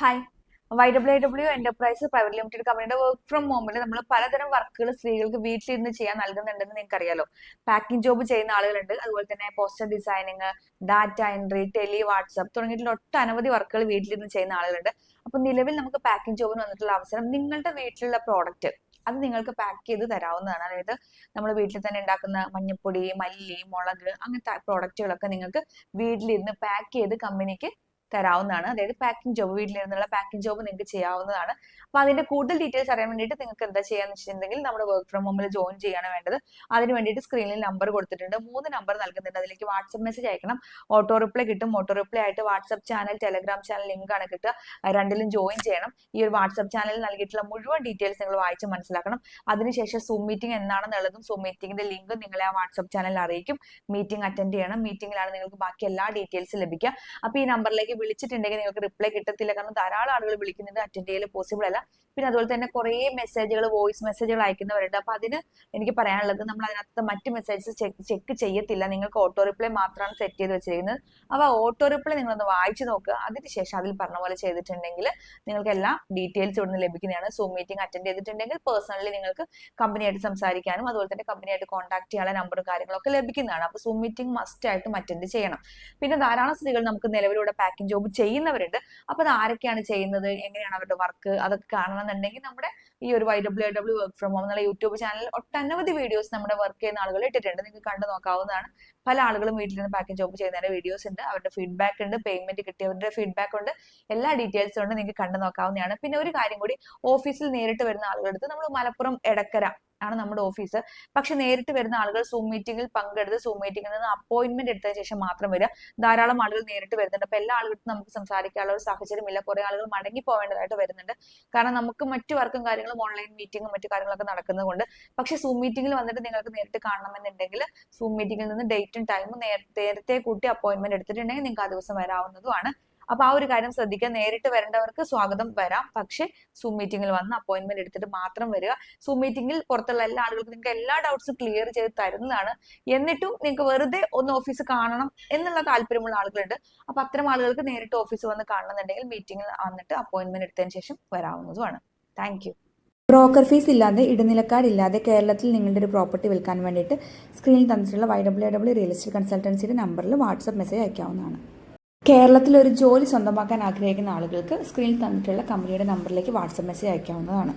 Hi Y W I W enterprise private limited കമ്പനിയുടെ work from ഹോമിൽ നമ്മൾ പലതരം വർക്കുകൾ സ്ത്രീകൾക്ക് വീട്ടിലിരുന്ന് ചെയ്യാൻ നൽകുന്നുണ്ടെന്ന് നിങ്ങൾക്ക് അറിയാലോ പാക്കിംഗ് ജോബ് ചെയ്യുന്ന ആളുകളുണ്ട്. അതുപോലെ തന്നെ poster designing data entry tele WhatsApp തുടങ്ങിയിട്ടുള്ള ഒട്ടനവധി വർക്കുകൾ വീട്ടിലിരുന്ന് ചെയ്യുന്ന ആളുകളുണ്ട്. അപ്പൊ നിലവിൽ നമുക്ക് പാക്കിംഗ് ജോബിന് വന്നിട്ടുള്ള അവസരം നിങ്ങളുടെ വീട്ടിലുള്ള പ്രോഡക്റ്റ് അത് നിങ്ങൾക്ക് പാക്ക് ചെയ്ത് തരാവുന്നതാണ്. അതായത് നമ്മൾ വീട്ടിൽ തന്നെ ഉണ്ടാക്കുന്ന മഞ്ഞപ്പൊടി മല്ലി മുളക് അങ്ങനത്തെ പ്രോഡക്റ്റുകളൊക്കെ നിങ്ങൾക്ക് വീട്ടിലിരുന്ന് പാക്ക് ചെയ്ത് കമ്പനിക്ക് തരാവുന്നതാണ്. അതായത് പാക്കിംഗ് ജോബ് വീട്ടിലിരുന്നുള്ള പാക്കിംഗ് ജോബ് നിങ്ങൾക്ക് ചെയ്യാവുന്നതാണ്. അപ്പൊ അതിന്റെ കൂടുതൽ ഡീറ്റെയിൽസ് അറിയാൻ വേണ്ടിയിട്ട് നിങ്ങൾക്ക് എന്താ ചെയ്യാന്ന് വെച്ചിട്ടുണ്ടെങ്കിൽ നമ്മുടെ വർക്ക് ഫ്രം ഹോമിൽ ജോയിൻ ചെയ്യാണ് വേണ്ടത്. അതിന് വേണ്ടിയിട്ട് സ്ക്രീനിൽ നമ്പർ കൊടുത്തിട്ടുണ്ട്. മൂന്ന് നമ്പർ നൽകുന്നുണ്ട്. അതിലേക്ക് വാട്സപ്പ് മെസ്സേജ് അയക്കണം. ഓട്ടോ റിപ്ലൈ കിട്ടും. ഓട്ടോ റിപ്ലൈ ആയിട്ട് WhatsApp channel Telegram channel link ആണ് കിട്ടുക. രണ്ടിലും ജോയിൻ ചെയ്യണം. ഈ ഒരു വാട്സപ്പ് ചാനലിൽ നൽകിയിട്ടുള്ള മുഴുവൻ ഡീറ്റെയിൽസ് നിങ്ങൾ വായിച്ച് മനസ്സിലാക്കണം. അതിനുശേഷം സൂം മീറ്റിംഗ് എന്താണെന്നുള്ളതും സൂം മീറ്റിംഗിന്റെ ലിങ്ക് നിങ്ങളെ ആ വാട്സപ്പ് ചാനലിൽ അറിയിക്കും. മീറ്റിംഗ് അറ്റൻഡ് ചെയ്യണം. മീറ്റിംഗിലാണ് നിങ്ങൾക്ക് ബാക്കി എല്ലാ ഡീറ്റെയിൽസ് ലഭിക്കുക. അപ്പൊ ഈ നമ്പറിലേക്ക് വിളിച്ചിട്ടുണ്ടെങ്കിൽ നിങ്ങൾക്ക് റിപ്ലൈ കിട്ടത്തില്ല. കാരണം ധാരാളം ആളുകൾ വിളിക്കുന്നുണ്ട് അറ്റൻഡ് ചെയ്യൽ പോസിബിൾ അല്ല. പിന്നെ അതുപോലെ തന്നെ കുറേ മെസ്സേജുകൾ വോയിസ് മെസ്സേജുകൾ അയക്കുന്നവരുണ്ട്. അപ്പൊ അതിന് എനിക്ക് പറയാനുള്ളത് നമ്മൾ അതിനകത്ത് മറ്റ് മെസ്സേജസ് ചെക്ക് ചെയ്യത്തില്ല. നിങ്ങൾക്ക് ഓട്ടോ റിപ്ലൈ മാത്രമാണ് സെറ്റ് ചെയ്ത് വെച്ചിരിക്കുന്നത്. അപ്പൊ ഓട്ടോ റിപ്ലൈ നിങ്ങളൊന്ന് വായിച്ചു നോക്കുക. അതിനുശേഷം അതിൽ പറഞ്ഞ പോലെ ചെയ്തിട്ടുണ്ടെങ്കിൽ നിങ്ങൾക്ക് എല്ലാ ഡീറ്റെയിൽസ് ഇവിടുന്ന് ലഭിക്കുന്നതാണ്. സൂം മീറ്റിംഗ് അറ്റൻഡ് ചെയ്തിട്ടുണ്ടെങ്കിൽ പേഴ്സണലി നിങ്ങൾക്ക് കമ്പനിയായിട്ട് സംസാരിക്കാനും അതുപോലെ തന്നെ കമ്പനിയായിട്ട് കോൺടാക്ട് ചെയ്യാനുള്ള നമ്പറും കാര്യങ്ങളൊക്കെ ലഭിക്കുന്നതാണ്. അപ്പൊ സൂം മീറ്റിംഗ് മസ്റ്റ് ആയിട്ടും അറ്റൻഡ് ചെയ്യണം. പിന്നെ ധാരാളം സ്ത്രീകൾ നമുക്ക് നിലവിലൂടെ പാക്കിംഗ് ജോബ് ചെയ്യുന്നവരുണ്ട്. അപ്പൊ അത് ആരൊക്കെയാണ് ചെയ്യുന്നത്? എങ്ങനെയാണ് അവരുടെ വർക്ക് അതൊക്കെ കാണണമെന്നുണ്ടെങ്കിൽ നമ്മുടെ ഈ ഒരു Y W W work from home എന്നുള്ള യൂട്യൂബ് ചാനലിൽ ഒട്ടനവധി വീഡിയോസ് നമ്മുടെ വർക്ക് ചെയ്യുന്ന ആളുകൾ ഇട്ടിട്ടുണ്ട്. നിങ്ങൾക്ക് കണ്ടു നോക്കാവുന്നതാണ്. പല ആളുകളും വീട്ടിലിരുന്ന് പാക്കിംഗ് ജോബ് ചെയ്യുന്നതിന്റെ വീഡിയോസ് ഉണ്ട്. അവരുടെ ഫീഡ്ബാക്ക് ഉണ്ട്. പേയ്മെന്റ് കിട്ടിയവരുടെ ഫീഡ്ബാക്ക് ഉണ്ട്. എല്ലാ ഡീറ്റെയിൽസും ഉണ്ട്. നിങ്ങൾക്ക് കണ്ടു നോക്കാവുന്നതാണ്. പിന്നെ ഒരു കാര്യം കൂടി ഓഫീസിൽ നേരിട്ട് വരുന്ന ആളുകളുടെ അടുത്ത് നമ്മൾ മലപ്പുറം എടക്കര ആണ് നമ്മുടെ ഓഫീസ് പക്ഷെ നേരിട്ട് വരുന്ന ആളുകൾ സൂം മീറ്റിംഗിൽ പങ്കെടുത്ത് സൂം മീറ്റിംഗിൽ നിന്ന് അപ്പോയിന്റ്മെന്റ് എടുത്തതിന് ശേഷം മാത്രം വരിക. ധാരാളം ആളുകൾ നേരിട്ട് വരുന്നുണ്ട്. അപ്പൊ എല്ലാ ആളുകൾക്കും നമുക്ക് സംസാരിക്കാനുള്ള ഒരു സാഹചര്യമില്ല. കുറെ ആളുകൾ മടങ്ങി പോവേണ്ടതായിട്ട് വരുന്നുണ്ട്. കാരണം നമുക്ക് മറ്റു വർക്കും കാര്യങ്ങളും ഓൺലൈൻ മീറ്റിംഗും മറ്റു കാര്യങ്ങളൊക്കെ നടക്കുന്നതുകൊണ്ട്. പക്ഷെ സൂം മീറ്റിംഗിൽ വന്നിട്ട് നിങ്ങൾക്ക് നേരിട്ട് കാണണമെന്നുണ്ടെങ്കിൽ സൂം മീറ്റിംഗിൽ നിന്ന് ഡേറ്റും ടൈമും നേരത്തെ കൂട്ടി അപ്പോയിന്റ്മെന്റ് എടുത്തിട്ടുണ്ടെങ്കിൽ നിങ്ങൾക്ക് ആ ദിവസം വരാവുന്നതുമാണ്. അപ്പൊ ആ ഒരു കാര്യം ശ്രദ്ധിക്കുക. നേരിട്ട് വരേണ്ടവർക്ക് സ്വാഗതം വരാം. പക്ഷെ സൂം മീറ്റിംഗിൽ വന്ന് അപ്പോയിന്റ്മെന്റ് എടുത്തിട്ട് മാത്രം വരിക. സൂം മീറ്റിംഗിൽ പുറത്തുള്ള എല്ലാ ആളുകൾക്കും നിങ്ങൾക്ക് എല്ലാ ഡൗട്ട്സും ക്ലിയർ ചെയ്ത് തരുന്നതാണ്. എന്നിട്ടും നിങ്ങൾക്ക് വെറുതെ ഒന്ന് ഓഫീസ് കാണണം എന്നുള്ള താല്പര്യമുള്ള ആളുകളുണ്ട്. അപ്പൊ അത്തരം ആളുകൾക്ക് നേരിട്ട് ഓഫീസ് വന്ന് കാണണമെന്നുണ്ടെങ്കിൽ മീറ്റിംഗിൽ വന്നിട്ട് അപ്പോയിന്റ്മെന്റ് എടുത്തതിന് ശേഷം വരാവുന്നതുമാണ്. താങ്ക് യു ബ്രോക്കർ ഫീസ് ഇല്ലാതെ ഇടനിലക്കാരില്ലാതെ കേരളത്തിൽ നിങ്ങളുടെ ഒരു പ്രോപ്പർട്ടി വിൽക്കാൻ വേണ്ടിയിട്ട് സ്ക്രീനിൽ തന്നിട്ടുള്ള Y W W real estate കൺസൾട്ടൻസിയുടെ നമ്പറിൽ വാട്സപ്പ് മെസ്സേജ് അയക്കാവുന്നതാണ്. കേരളത്തിൽ ഒരു ജോലി സ്വന്തമാക്കാൻ ആഗ്രഹിക്കുന്ന ആളുകൾക്ക് സ്ക്രീനിൽ തന്നിട്ടുള്ള കമ്പനിയുടെ നമ്പറിലേക്ക് വാട്സപ്പ് മെസ്സേജ് അയക്കാവുന്നതാണ്.